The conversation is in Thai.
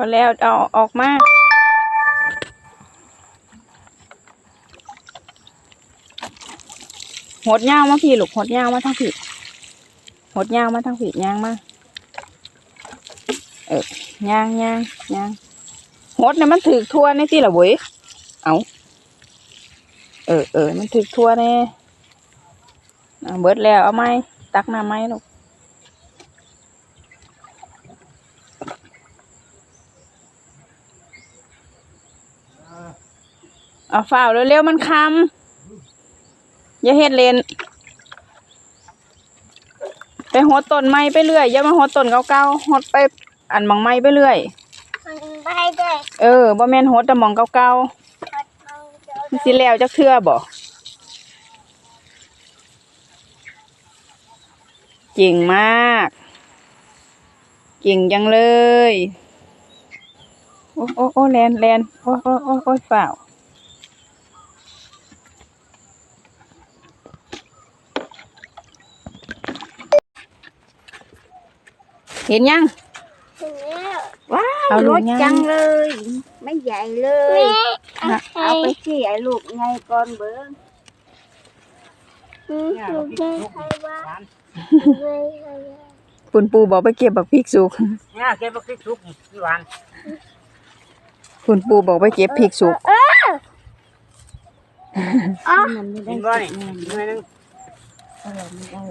อแล้วเอาออกมาหดย่างมาพี่ลูกหดย่างมาทางพี่หดย่างมาทางพี่ย่างมาเออย่างย่างย่างหดเนี่ยมันถือทั่วในที่ละเว้ยเอาเออเออมันถือทั่วแน่เบิดแล้วเอาไหมตักน้ำไหมลูก เอาฝ้าวเร็วๆมันคำอย่าเฮ็ดเลนไปหดต้นไม้ไปเรื่อยอย่ามาหดต้นเก่าๆหดไปอันบางไม้ไปเรื่อย มันไม่ได้เออบ่แม่นโหดแต่หมองเก่าๆมันสิแล้วจักเทื่อบ่เก่งมากเก่งจังเลย โอ้โอ้โอ้แลนแลนโอ้โอ้โอ้โอ้ยฝ่าว เห็นยังถึงแล้วว้าเอาวลูรกถย่างจังเลย ไม่ใหญ่เลแม่ยเอาไปเอาไปเขี่ยลูกไงก่อนเบิ้งอืมหนูไม่ใครว่าไม่ใครว่าคุณปูบอกไปเก็บบักพริกสุกเนี่ยเก็บบักพริกสุกพี่หวานคุณปูบอกไปเก็บพริกสุกมันไม่ได้กินบ่นี่กินหน่อยนึงเออไม่ได้